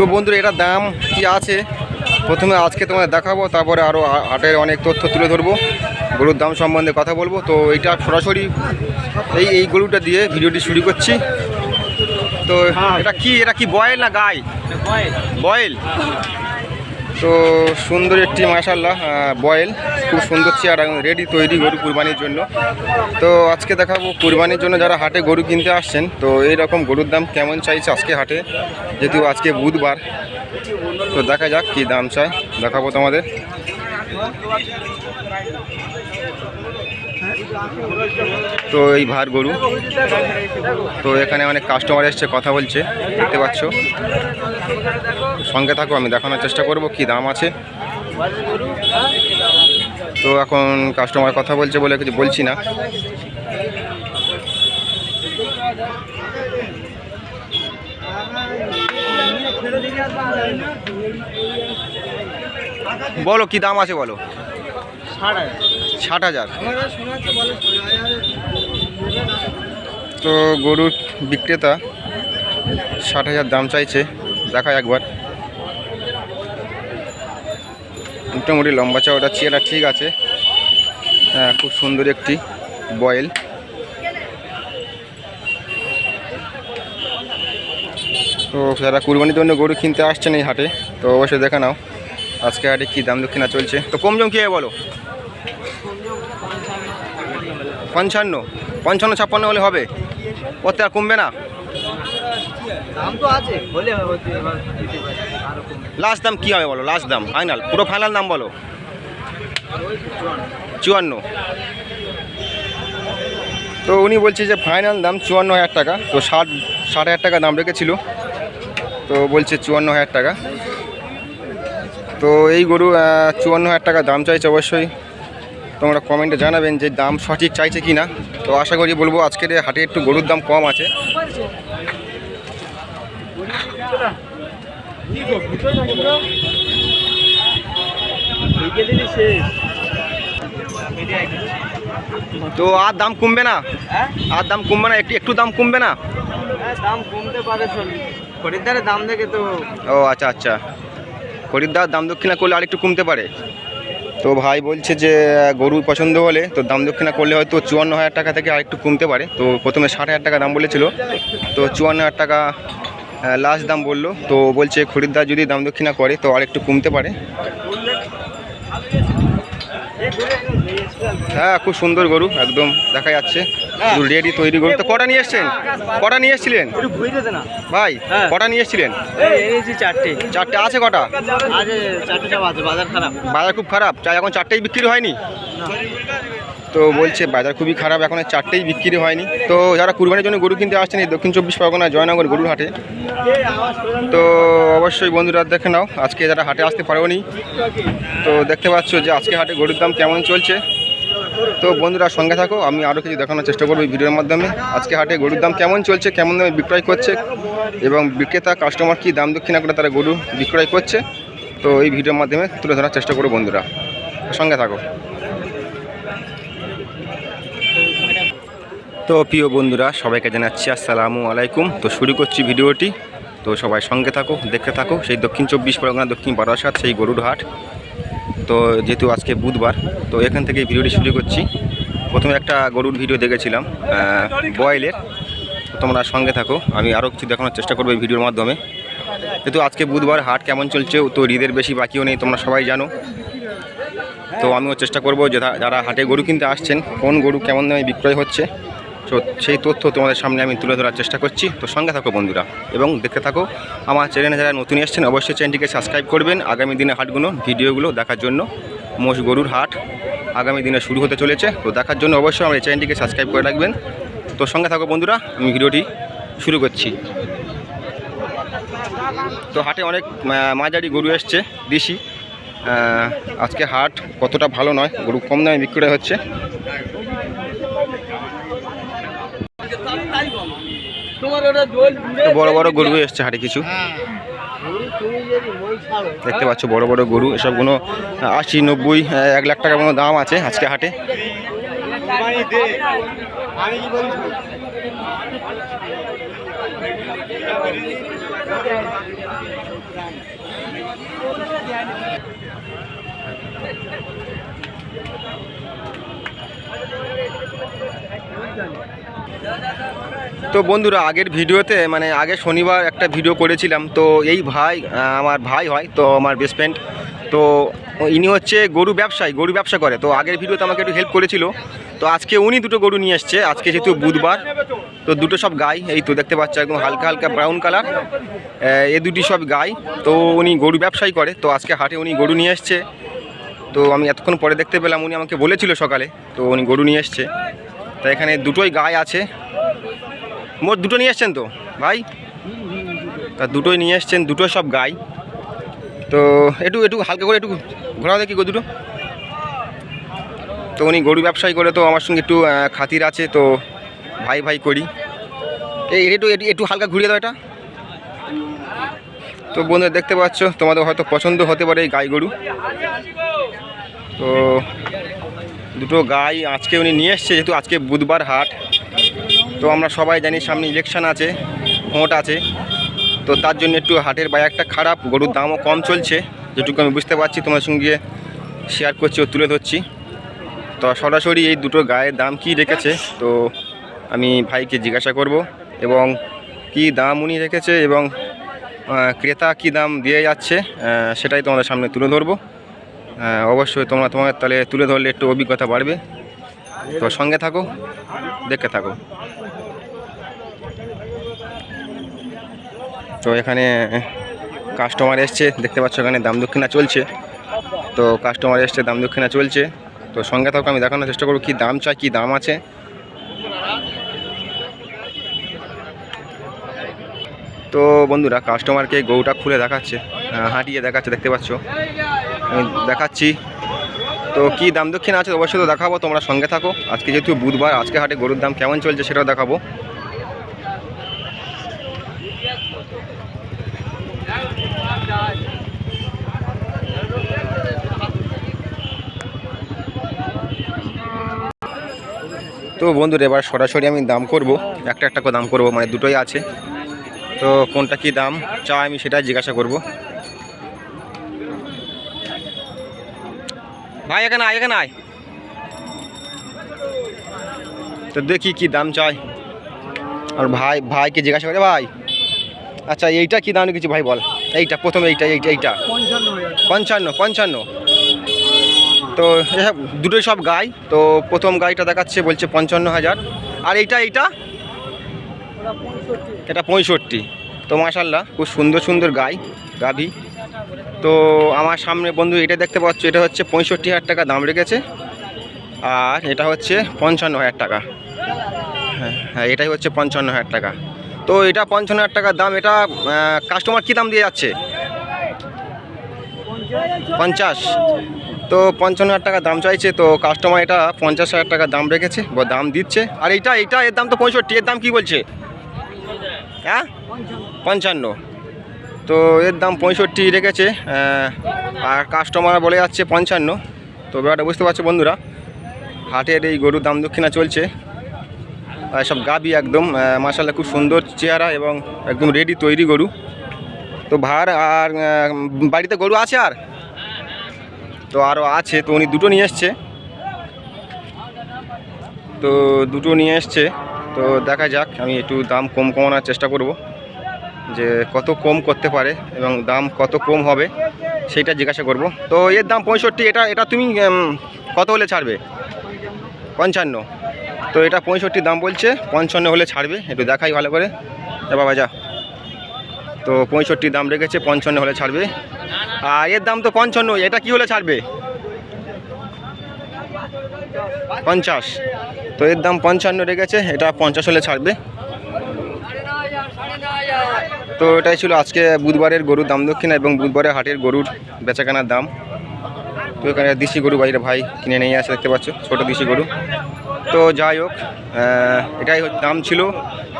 তো বন্ধুরা এটা দাম কি আছে? প্রথমে আজকে তোমাদের দেখাবো তারপরে আরও হাটের অনেক তথ্য তুলে ধরবো। গরুর দাম সম্বন্ধে কথা বলব। তো এইটা সরাসরি এই এই গরুটা দিয়ে ভিডিওটি শুরু করছি। তো এটা কি এটা কি বয়েল না গাই? বয়েল? তো সুন্দর একটি মাসাল্লাহ বয়েল, খুব সুন্দর চেয়ার রেডি তৈরি গরু কুরবানির জন্য। তো আজকে দেখাবো কুরবানির জন্য যারা হাটে গরু কিনতে আসছেন, তো এই রকম গরুর দাম কেমন চাইছে আজকে হাটে? যেহেতু আজকে বুধবার। তো দেখা যাক কি দাম চায়, দেখাবো তোমাদের। তো এই ভার গরু। তো এখানে অনেক কাস্টমার এসছে, কথা বলছে, দেখতে পাচ্ছ। সঙ্গে থাকো, আমি দেখানোর চেষ্টা করব কি দাম আছে। তো এখন কাস্টমার কথা বলছে বলে কিছু বলছি না। বলো কি দাম আছে বলো। ষাট হাজার। তো গরুর বিক্রেতা, ষাট হাজার দাম চাইছে দেখা একবার। মোটামুটি লম্বা চওড়া চেয়ারটা ঠিক আছে। হ্যাঁ খুব সুন্দর একটি বয়েল। তো যারা কুরবানির জন্য গরু কিনতে আসছেন এই হাটে, তো অবশ্যই দেখে নাও, আজকে হাটে কী দাম দক্ষিণা চলছে। তো কম জম কী বলো? পঞ্চান্ন পঞ্চান্ন ছাপ্পান্ন হলে হবে। ওতে আর কমবে। না লাস্ট দাম কী হবে বলো? লাস্ট দাম ফাইনাল পুরো ফাইনাল দাম বলো। চুয়ান্ন। তো উনি বলছে যে ফাইনাল দাম চুয়ান্ন হাজার টাকা তো ষাট ষাট হাজার টাকা দাম রেখেছিল। তো বলছে চুয়ান্ন হাজার টাকা। তো এই গরু চুয়ান্ন হাজার টাকা দাম চাইছে অবশ্যই। তোমরা কমেন্টে জানাবেন যে দাম সঠিক চাইছে কি না তো আশা করি বলব আজকের হাটে একটু গরুর দাম কম আছে। তো আর দাম কমবে না? আর দাম কমবে না? একটু একটু দাম কমবে না? হ্যাঁ, দাম কমতে পারে খরিদ্দারের দাম দেখে তো ও আচ্ছা আচ্ছা। খরিদ্দার দাম দক্ষিণা করলে আরেকটু কমতে পারে? তো ভাই বলছে যে গরু পছন্দ হলে, তো দাম দক্ষিণা করলে হয়তো চুয়ান্ন হাজার টাকা থেকে আরেকটু কমতে পারে। তো প্রথমে ষাট হাজার টাকা দাম বলেছিল। তো চুয়ান্ন হাজার টাকা লাস্ট দাম বলল। তো বলছে খরিদ্দার যদি দাম দক্ষিণা করে, তো আরেকটু কমতে পারে। হ্যাঁ খুব সুন্দর গরু একদম দেখা যাচ্ছে। রেডি তৈরি গরু। তো কটা নিয়ে এসছেন? কটা নিয়ে এসছিলেন? ভাই হ্যাঁ। কটা নিয়ে এসছিলেন? চারটে। চারটে আছে কটা? বাজার খুব খারাপ। চাই এখন চারটেই বিক্রি হয়নি? তো বলছে বাজার খুবই খারাপ এখন চারটেই বিক্রি হয়নি। তো যারা কুরবানির জন্য গরু কিনতে আসছেন এই দক্ষিণ চব্বিশ পরগনা জয়নগর গরুর হাটে তো অবশ্যই বন্ধুরা দেখে নাও আজকে যারা হাটে আসতে পারেনি তো দেখতে পাচ্ছ যে আজকে হাটে গরুর দাম কেমন চলছে। তো বন্ধুরা সঙ্গে থাকো, আমি আরও কিছু দেখানোর চেষ্টা করব এই ভিডিওর মাধ্যমে। আজকে হাটে গরুর দাম কেমন চলছে, কেমন দামে বিক্রয় করছে, এবং বিক্রেতা কাস্টমার কি দাম দক্ষিণা করে তারা গরু বিক্রয় করছে? তো এই ভিডিওর মাধ্যমে তুলে ধরার চেষ্টা করব বন্ধুরা। সঙ্গে থাকো। তো প্রিয় বন্ধুরা, সবাইকে জানাচ্ছি আসসালামু আলাইকুম। তো শুরু করছি ভিডিওটি। তো সবাই সঙ্গে থাকো, দেখতে থাকো। সেই দক্ষিণ চব্বিশ পরগনা, দক্ষিণ বারাসাত সেই গরুর হাট। তো যেহেতু আজকে বুধবার, তো এখান থেকে ভিডিওটি শুরু করছি। প্রথমে একটা গরুর ভিডিও দেখেছিলাম বয়েলের তোমরা সঙ্গে থাকো, আমি আরও কিছু দেখানোর চেষ্টা করব এই ভিডিওর মাধ্যমে। যেহেতু আজকে বুধবার, হাট কেমন চলছে তো ঈদের বেশি বাকিও নেই, তোমরা সবাই জানো। তো আমিও চেষ্টা করব যারা হাটে গরু কিনতে আসছেন, কোন গরু কেমন দামে বিক্রয় হচ্ছে তো সেই তথ্য তোমাদের সামনে আমি তুলে ধরার চেষ্টা করছি। তো সঙ্গে থাকো বন্ধুরা এবং দেখতে থাকো, আমার চ্যানেলে যারা নতুন এসছেন অবশ্যই চ্যানেলটিকে সাবস্ক্রাইব করবেন। আগামী দিনে হাটগুলো, ভিডিওগুলো দেখার জন্য মোষ গরুর হাট আগামী দিনে শুরু হতে চলেছে। তো দেখার জন্য অবশ্যই আমার এই চ্যানেলটিকে সাবস্ক্রাইব করে রাখবেন। তো সঙ্গে থাকো বন্ধুরা, আমি ভিডিওটি শুরু করছি। তো হাটে অনেক মাঝারি গরু এসছে, দেশি। আজকে হাট কতটা ভালো নয়, গরু কম দামে বিক্রয় হচ্ছে তোমার ওটা দোল তো বড় বড় গরু এসছে হাটে কিছু। ছাড়ো দেখতে পাচ্ছ বড় বড় গরু এসব এসবগুলো আশি নব্বই এক লাখ টাকার মতো দাম আছে আজকে হাটে। আমি কি বলছি তো বন্ধুরা, আগের ভিডিওতে মানে আগে শনিবার একটা ভিডিও করেছিলাম, তো এই ভাই আমার ভাই হয়, তো আমার বেস্ট ফ্রেন্ড তো ইনি হচ্ছে গরু ব্যবসায়ী, গরু ব্যবসা করে, তো আগের ভিডিওতে আমাকে একটু হেল্প করেছিল, তো আজকে উনি দুটো গরু নিয়ে এসছে, আজকে যেহেতু বুধবার, তো দুটো সব গাই, এই তো দেখতে পাচ্ছ একদম হালকা হালকা ব্রাউন কালার এ দুটি সব গাই, তো উনি গরু ব্যবসায়ী করে, তো আজকে হাটে উনি গরু নিয়ে এসছে তো আমি এতক্ষণ পরে দেখতে পেলাম, উনি আমাকে বলেছিল সকালে, তো উনি গরু নিয়ে এসছে। তা এখানে দুটোই গাই আছে। মোট দুটো নিয়ে এসছেন তো? ভাই? তা দুটোই নিয়ে এসছেন দুটো সব গাই। তো একটু একটু হালকা করে একটু ঘোরাও দেখি গো দুটো। তো উনি গরু ব্যবসায়ী করে তো আমার সঙ্গে একটু খাতির আছে, তো ভাই ভাই করি। এই একটু একটু হালকা ঘুরিয়ে দাও এটা। তো বন্ধুরা দেখতে পাচ্ছ, তোমাদের হয়তো পছন্দ হতে পারে এই গাই গরু। তো দুটো গাই আজকে উনি নিয়ে এসছে, যেহেতু আজকে বুধবার হাট। তো আমরা সবাই জানি সামনে ইলেকশন আছে, ভোট আছে। তো তার জন্য একটু হাটের বাজারটা খারাপ, গরুর দামও কম চলছে। যেটুকু আমি বুঝতে পারছি তোমার সঙ্গে শেয়ার করছি ও তুলে ধরছি। তো সরাসরি এই দুটো গায়ের দাম কি রেখেছে, তো আমি ভাইকে জিজ্ঞাসা করব, এবং কি দাম উনি রেখেছে, এবং ক্রেতা কি দাম দিয়ে যাচ্ছে সেটাই তোমাদের সামনে তুলে ধরবো। অবশ্যই তোমরা তোমার তাহলে তুলে ধরলে একটু অভিজ্ঞতা বাড়বে। তো সঙ্গে থাকো, দেখতে থাকো। তো এখানে কাস্টমার এসছে, দেখতে পাচ্ছ এখানে দাম দক্ষিণা চলছে। তো কাস্টমার এসছে, দাম দক্ষিণা চলছে। তো সঙ্গে থাকো, আমি দেখানোর চেষ্টা করব কী দাম চাই, কী দাম আছে। তো বন্ধুরা কাস্টমারকে গরুটা খুলে দেখাচ্ছে হাঁটিয়ে দেখাচ্ছে, দেখতে পাচ্ছ? দেখাচ্ছি। তো কি দাম দক্ষিণ আছে অবশ্যই তো দেখাবো, তোমরা সঙ্গে থাকো। আজকে যেহেতু বুধবার, আজকে হাটে গরুর দাম কেমন চলছে সেটাও দেখাবো। তো বন্ধুরা, এবার সরাসরি আমি দাম করব, একটা একটা করে দাম করব মানে দুটোই আছে। তো কোনটা কি দাম চা আমি সেটাই জিজ্ঞাসা করব। ভাই, এখানে আয় এখানে আয়। তো দেখি কি দাম চাই। আর ভাই, ভাইকে জিজ্ঞাসা করে, ভাই আচ্ছা এইটা কি দাম কিছু ভাই বল। এইটা, প্রথমে এইটা এইটা এইটা। পঞ্চান্ন পঞ্চান্ন। তো এসব দুটোই সব গাই। তো প্রথম গাইটা দেখাচ্ছে, বলছে পঞ্চান্ন হাজার। আর এইটা এইটা? এটা পঁয়ষট্টি। তো মাশাল্লাহ খুব সুন্দর সুন্দর গাই, গাভী। তো আমার সামনে বন্ধু এটা দেখতে পাচ্ছ, এটা হচ্ছে পঁয়ষট্টি হাজার টাকা দাম রেখেছে। আর এটা হচ্ছে পঞ্চান্ন হাজার টাকা। হ্যাঁ হ্যাঁ এটাই হচ্ছে পঞ্চান্ন হাজার টাকা। তো এটা পঞ্চান্ন হাজার টাকার দাম, এটা কাস্টমার কী দাম দিয়ে যাচ্ছে? পঞ্চাশ। তো পঞ্চান্ন হাজার টাকা দাম চাইছে, তো কাস্টমার এটা পঞ্চাশ হাজার টাকা দাম রেখেছে, বা দাম দিচ্ছে। আর এইটা এইটা এর দাম তো পঁয়ষট্টি, এর দাম কি বলছে? হ্যাঁ? পঞ্চান্ন। তো এর দাম পঁয়ষট্টি রেখেছে আর কাস্টমার বলে যাচ্ছে পঞ্চান্ন। তো ব্যাপারটা বুঝতে পারছ বন্ধুরা, হাটের এই গরুর দাম দক্ষিণা চলছে। সব গাবি একদম মাসাল্লাহ খুব সুন্দর চেহারা এবং একদম রেডি তৈরি গরু। তো ভার আর বাড়িতে গরু আছে আর? তো আরও আছে, তো উনি দুটো নিয়ে এসছে। তো দুটো নিয়ে এসছে। তো দেখা যাক, আমি একটু দাম কম কমানোর চেষ্টা করব যে কত কম করতে পারে এবং দাম কত কম হবে সেইটা জিজ্ঞাসা করব। তো এর দাম পঁয়ষট্টি, এটা এটা তুমি কত হলে ছাড়বে? পঞ্চান্ন। তো এটা পঁয়ষট্টি দাম বলছে, পঞ্চান্ন হলে ছাড়বে, একটু দেখাই ভালো করে। এ বাবা, যা। তো পঁয়ষট্টি দাম রেখেছে, পঞ্চান্ন হলে ছাড়বে। আর এর দাম তো পঞ্চান্ন, এটা কি হলে ছাড়বে? পঞ্চাশ। তো এর দাম পঞ্চান্ন রেখেছে, এটা পঞ্চাশ হলে ছাড়বে। তো এটাই ছিল আজকে বুধবারের গরুর দাম দক্ষিণা এবং বুধবারের হাটের গরুর বেচাকেনার দাম। তো এখানে দেশি গরু বাইরে ভাই কিনে নিয়ে আসে, দেখতে পাচ্ছ, ছোটো দেশি গরু। তো যাই হোক এটাই দাম ছিল।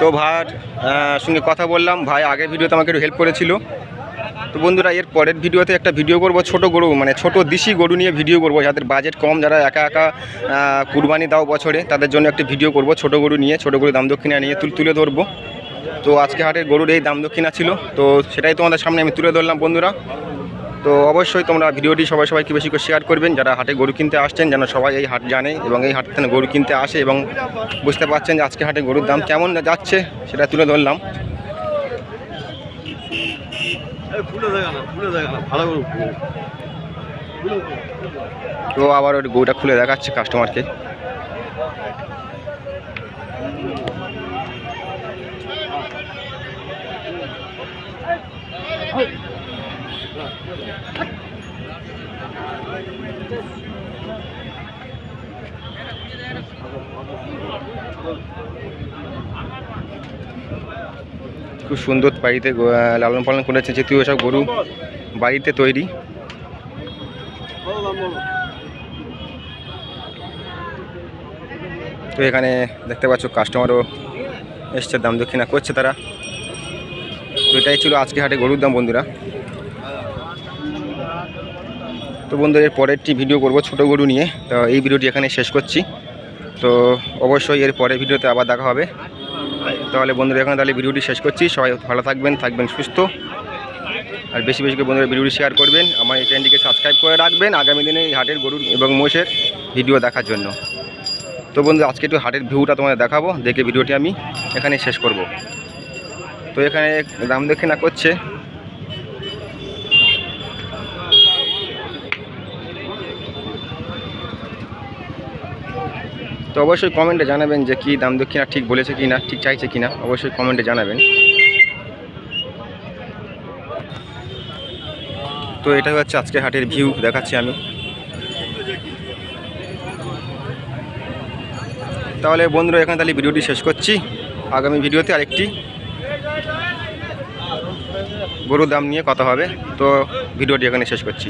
তো ভাইয়ের সঙ্গে কথা বললাম, ভাই আগের ভিডিওতে আমাকে একটু হেল্প করেছিল। তো বন্ধুরা, এর পরের ভিডিওতে একটা ভিডিও করব ছোট গরু মানে ছোট দেশি গরু নিয়ে ভিডিও করব। যাদের বাজেট কম, যারা একা একা কুরবানি দাও বছরে, তাদের জন্য একটা ভিডিও করব ছোট গরু নিয়ে, ছোট গরু দাম দক্ষিণা নিয়ে তুল ধরবো। তো আজকে হাটের গরুর এই দাম দক্ষিণা ছিল, তো সেটাই তোমাদের সামনে আমি তুলে ধরলাম বন্ধুরা। তো অবশ্যই তোমরা ভিডিওটি সবাই সবাইকে বেশি করে শেয়ার করবেন, যারা হাটে গরু কিনতে আসছেন, যেন সবাই এই হাট জানে এবং এই হাট গরু কিনতে আসে এবং বুঝতে পারছেন যে আজকে হাটে গরুর দাম কেমন যাচ্ছে, সেটা তুলে ধরলাম খুলে দেখা না খুলে দেখা না ভালো করে তো আবার ওই গরুটা খুলে দেখাচ্ছে কাস্টমারকে খুব সুন্দর বাড়িতে লালন পালন করেছে, যেহেতু এসব গরু বাড়িতে তৈরি। তো এখানে দেখতে পাচ্ছ কাস্টমারও এসছে, দাম দক্ষিণা করছে তারা। তো এটাই ছিল আজকে হাটে গরুর দাম, বন্ধুরা। তো বন্ধুরা, এর পরেরটি ভিডিও করব ছোট গরু নিয়ে। তো এই ভিডিওটি এখানে শেষ করছি। তো অবশ্যই এর পরের ভিডিওতে আবার দেখা হবে। তাহলে বন্ধুরা, এখানে তাহলে ভিডিওটি শেষ করছি। সবাই ভালো থাকবেন থাকবেন সুস্থ। আর বেশি বেশি করে বন্ধুরা ভিডিওটি শেয়ার করবেন। আমার এই চ্যানেলটিকে সাবস্ক্রাইব করে রাখবেন আগামী দিনে এই হাটের গরুর এবং মোষের ভিডিও দেখার জন্য। তো বন্ধু আজকে একটু হাটের ভিউটা তোমাদের দেখাবো। দেখে ভিডিওটি আমি এখানে শেষ করব। তো এখানে দাম দেখে না করছে। তো অবশ্যই কমেন্টে জানাবেন যে কি দাম দক্ষিণা ঠিক বলেছে কি না ঠিক চাইছে কি না অবশ্যই কমেন্টে জানাবেন। তো এটা হচ্ছে আজকে হাটের ভিউ দেখাচ্ছি আমি। তাহলে বন্ধুরা, এখানে তাহলে ভিডিওটি শেষ করছি। আগামী ভিডিওতে আরেকটি গরুর দাম নিয়ে কথা হবে। তো ভিডিওটি এখানে শেষ করছি।